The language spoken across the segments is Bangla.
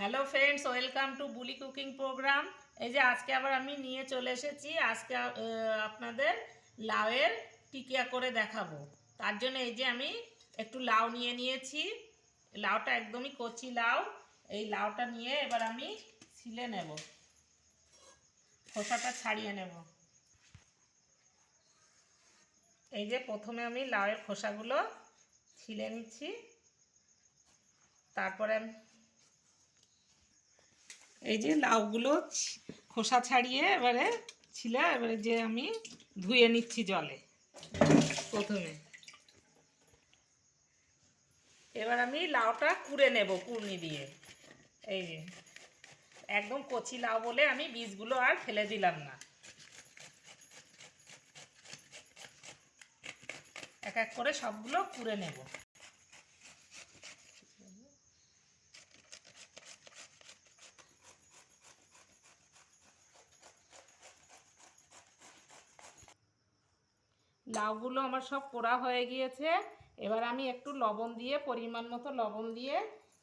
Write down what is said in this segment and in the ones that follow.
Hello friends welcome to Buli cooking program এই যে আজকে আবার আমি নিয়ে চলে এসেছি। আজকে আপনাদের লাউয়ের টিকিয়া করে দেখাবো। তার জন্য এই যে আমি একটু লাউ নিয়ে নিয়েছি। লাউটা একদমই কচি লাউ। এই লাউটা নিয়ে এবার আমি ছিলে নেব। খোসাটা ছাড়িয়ে নেব। এই যে প্রথমে আমি লাউয়ের খোসাগুলো ছিলে নিচ্ছি। তারপরে এই যে লাউগুলো খোসা ছাড়িয়ে এবারে ছিল, এবারে যে আমি ধুয়ে নিচ্ছি জলে, প্রথমে। এবার আমি লাউটা কুড়ে নেব কুড়নি দিয়ে। এই যে, একদম কচি লাউ বলে আমি বীজগুলো আর ফেলে দিলাম না। এক এক করে সবগুলো কুড়ে নেব। লাউগুলো আমার সব পোড়া হয়ে গিয়েছে। এবার আমি একটু লবণ দিয়ে, পরিমাণ মতো লবণ দিয়ে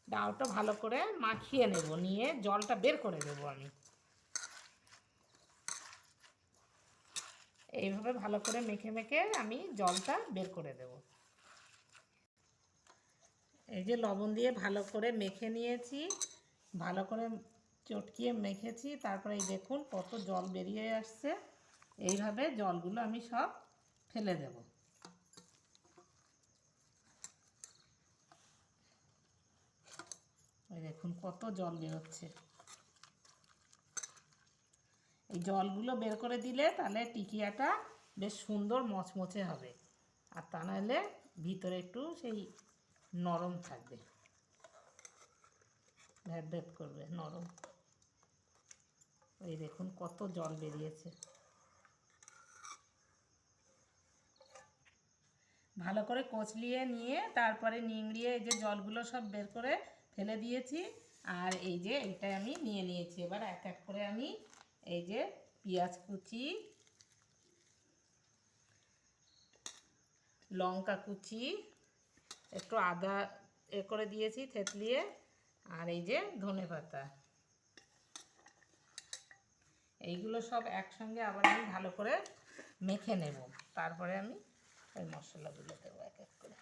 লাউটা ভালো করে মাখিয়ে নেব, নিয়ে জলটা বের করে দেবো আমি। এইভাবে ভালো করে মেখে মেখে আমি জলটা বের করে দেব। এই যে লবণ দিয়ে ভালো করে মেখে নিয়েছি, ভালো করে চটকিয়ে মেখেছি, তারপরে এই দেখুন কত জল বেরিয়ে আসছে। এইভাবে জলগুলো আমি সব ফেলে দেব। ওই দেখুন কত জল বেরোচ্ছে। এই জলগুলো বের করে দিলে তাহলে টিকিয়াটা বেশ সুন্দর মচমচে হবে। আর তা নাহলে ভিতরে একটু সেই নরম থাকবে। ভ্যাট ভ্যাট করবে, নরম। এই দেখুন কত জল বেরিয়েছে। ভালো করে কচলিয়ে নিয়ে তারপরে নিংড়িয়ে এই যে জলগুলো সব বের করে ফেলে দিয়েছি। আর এই যে এইটা আমি নিয়ে নিয়েছি। এবার এক এক করে আমি এই যে পেঁয়াজ কুচি, লঙ্কা কুচি, একটু আদা এ করে দিয়েছি থেতলিয়ে। আর এই যে ধনে পাতা। এইগুলো সব একসঙ্গে আবার আমি ভালো করে মেখে নেব। তারপরে আমি মশলাগুলো দেবো এক এক করে।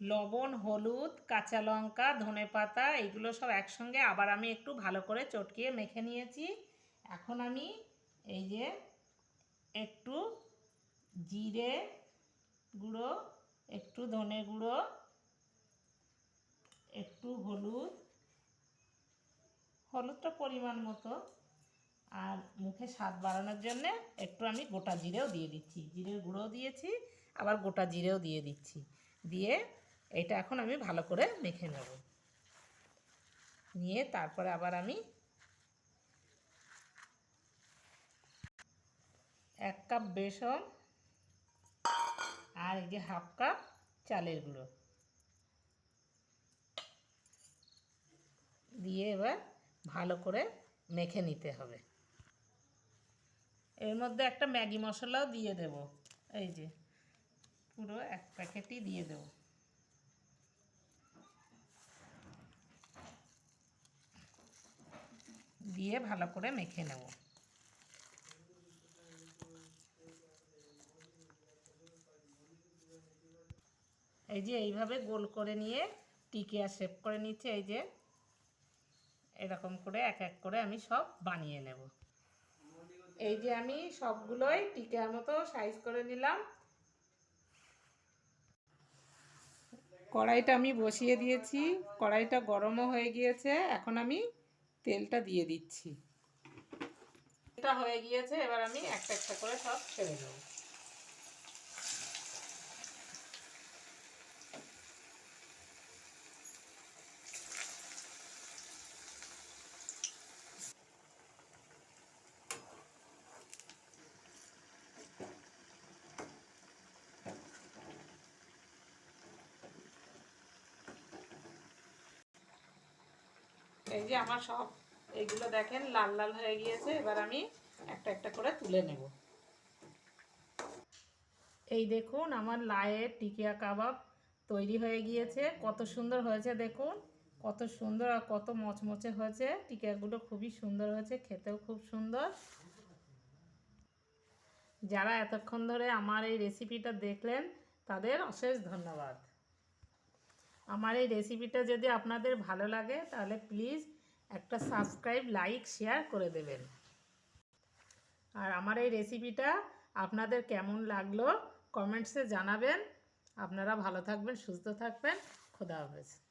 লবণ, হলুদ, কাঁচা লঙ্কা, ধনে পাতা, এইগুলো সব একসঙ্গে আবার আমি একটু ভালো করে চটকিয়ে মেখে নিয়েছি। এখন আমি এই যে একটু জিরে গুঁড়ো, একটু ধনে গুঁড়ো, একটু হলুদ, হলুদটা পরিমাণ মতো আর মুখে স্বাদ বাড়ানোর জন্য একটু আমি গোটা জিরেও দিয়ে দিচ্ছি। জিরের গুঁড়োও দিয়েছি, আবার গোটা জিরেও দিয়ে দিচ্ছি। দিয়ে এটা এখন আমি ভালো করে মেখে নেব। নিয়ে তারপরে আবার আমি এক কাপ বেসন আর এই যে হাফ কাপ চালের গুঁড়ো। দিয়ে এবার ভালো করে মেখে নিতে হবে। এর মধ্যে একটা ম্যাগি মশলাও দিয়ে দেব। এই যে, পুরো এক প্যাকেটই দিয়ে দেব। দিয়ে ভালো করে মেখে নেব। এই যে এইভাবে গোল করে নিয়ে টিকিয়া শেপ করে নিচ্ছে, এই যে। এরকম করে এক এক করে আমি সব বানিয়ে নেব। এই যে আমি সবগুলোই টিকার মতো সাইজ করে নিলাম। কড়াইটা আমি বসিয়ে দিয়েছি। কড়াইটা গরমও হয়ে গিয়েছে। এখন আমি তেলটা দিয়ে দিচ্ছি। এটা হয়ে গিয়েছে। এবার আমি একটা একটা করে সব ছেড়ে দেবো। এই যে আমার সব এইগুলো দেখেন, লাল লাল হয়ে গিয়েছে, এবার আমি একটা একটা করে তুলে নেব। এই দেখুন, আমার লায়ের টিকিয়া কাবাব তৈরি হয়ে গিয়েছে। কত সুন্দর হয়েছে দেখুন, কত সুন্দর আর কত মচমচে হয়েছে। টিকিয়াগুলো খুবই সুন্দর হয়েছে, খেতেও খুব সুন্দর। যারা এতক্ষণ ধরে আমার এই রেসিপিটা দেখলেন, তাদের অশেষ ধন্যবাদ। আমার এই রেসিপিটা যদি আপনাদের ভালো লাগে, তাহলে প্লিজ একটা সাবস্ক্রাইব লাইক শেয়ার করে দেবেন। আর আমার এই রেসিপিটা আপনাদের কেমন লাগল কমেন্টসে জানাবেন। আপনারা ভালো থাকবেন, সুস্থ থাকবেন। খোদা হাফেজ।